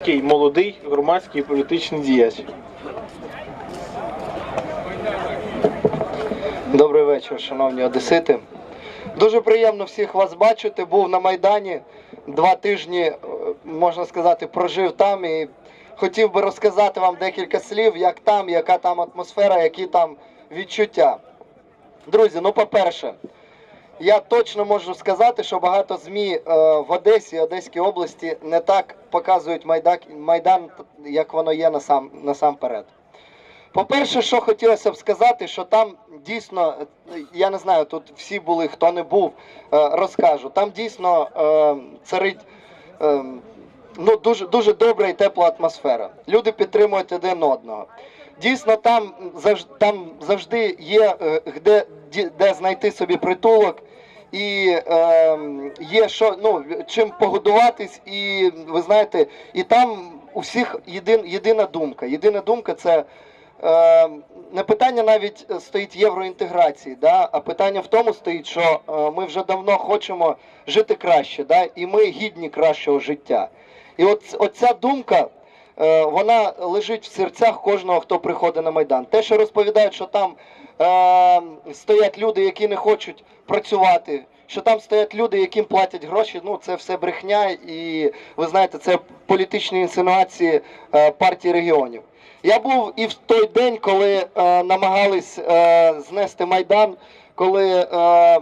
Такий молодий громадський політичний діяч. Добрий вечір, шановні одесити. Дуже приємно всіх вас бачити. Був на Майдані два тижні, е, можна сказати, прожив там і хотів би розказати вам декілька слів, як там, яка там атмосфера, які там відчуття. Друзі, ну по-перше, я точно можу сказати, що багато ЗМІ е, в Одесі, Одеській області не так показують Майдан, Майдан як воно є насам, насамперед. По-перше, що хотілося б сказати, що там дійсно, я не знаю, тут всі були, хто не був, е, розкажу. Там дійсно е, царить ну, дуже, дуже добра і тепла атмосфера. Люди підтримують один одного. Дійсно, там завжди, там завжди є де, де знайти собі притулок. І е, є що ну чим погодуватись, і ви знаєте, і там у всіх єдин, єдина думка. Єдина думка це е, не питання навіть стоїть євроінтеграції, да, а питання в тому стоїть, що е, ми вже давно хочемо жити краще, да, і ми гідні кращого життя. І от оця думка. Е, Вона лежить в серцях кожного, хто приходить на майдан. Те, що розповідають, що там е, стоять люди, які не хочуть працювати, що там стоять люди, яким платять гроші. Ну це все брехня, і ви знаєте, це політичні інсинуації е, партії регіонів. Я був і в той день, коли е, намагались е, знести майдан, коли е,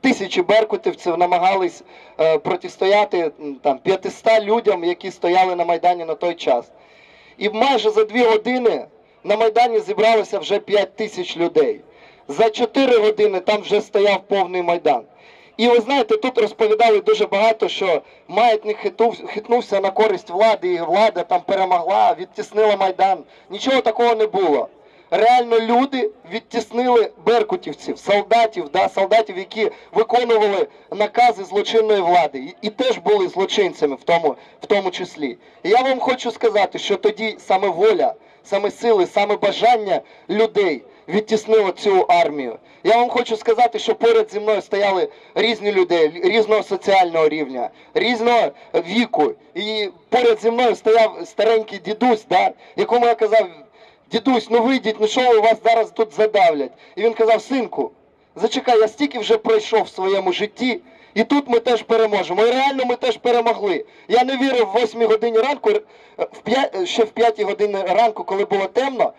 тисячі беркутівців намагались е, протистояти там 500 людям, які стояли на майдані на той час. І майже за дві години на майдані зібралося вже 5 тисяч людей. За 4 години там вже стояв повний майдан. І ви знаєте, тут розповідали дуже багато, що маятник хитнувся на користь влади, і влада там перемогла, відтіснила майдан. Нічого такого не було. Реально люди відтіснили беркутівців, солдатів, да, солдатів, які виконували накази злочинної влади, і, і теж були злочинцями в тому, в тому числі. І я вам хочу сказати, що тоді саме воля, саме сили, саме бажання людей відтіснило цю армію. Я вам хочу сказати, що поряд зі мною стояли різні люди різного соціального рівня, різного віку. І поряд зі мною стояв старенький дідусь, да, якому я казав, дідусь, ну вийдіть, ну що ви вас зараз тут задавлять? І він казав, синку, зачекай, я стільки вже пройшов в своєму житті. І тут ми теж переможемо. І реально ми теж перемогли. Я не вірив в 8 годині ранку, е, в 5, ще в 5 годині ранку, коли було темно.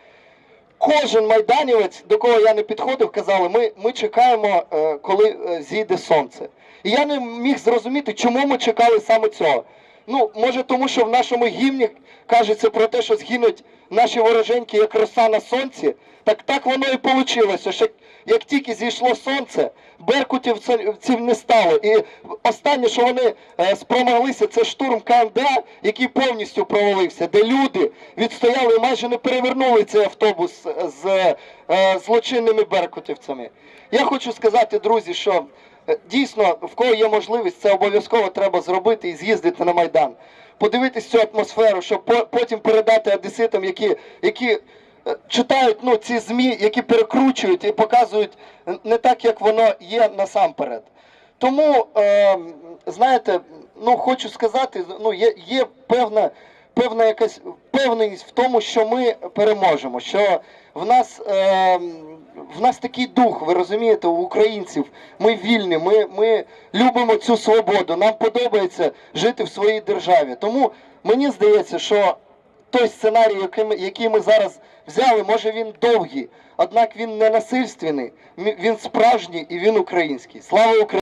Кожен майданівець, до кого я не підходив, казали, ми, ми чекаємо, е, коли е, зійде сонце. І я не міг зрозуміти, чому ми чекали саме цього. Ну, може, тому що в нашому гімні кажеться про те, що згинуть наші вороженьки, як роса на сонці. Так так воно і вийшло, що як тільки зійшло сонце, беркутівців не стало. І останнє, що вони е, спромоглися, це штурм КМДА, який повністю провалився, де люди відстояли і майже не перевернули цей автобус з е, злочинними беркутівцями. Я хочу сказати, друзі, що е, дійсно в кого є можливість, це обов'язково треба зробити і з'їздити на Майдан. Подивитись цю атмосферу, щоб потім передати одеситам, які, які е, читають ну, ці ЗМІ, які перекручують і показують не так, як воно є насамперед. Тому, е, знаєте, ну хочу сказати, ну є, є певна, певна якась впевненість в тому, що ми переможемо. Що в нас, е, в нас такий дух, ви розумієте, у українців. Ми вільні, ми, ми любимо цю свободу. Нам подобається жити в своїй державі. Тому мені здається, що той сценарій, який який ми зараз взяли, може він довгий, однак він не насильственний, він справжній і він український. Слава Україні!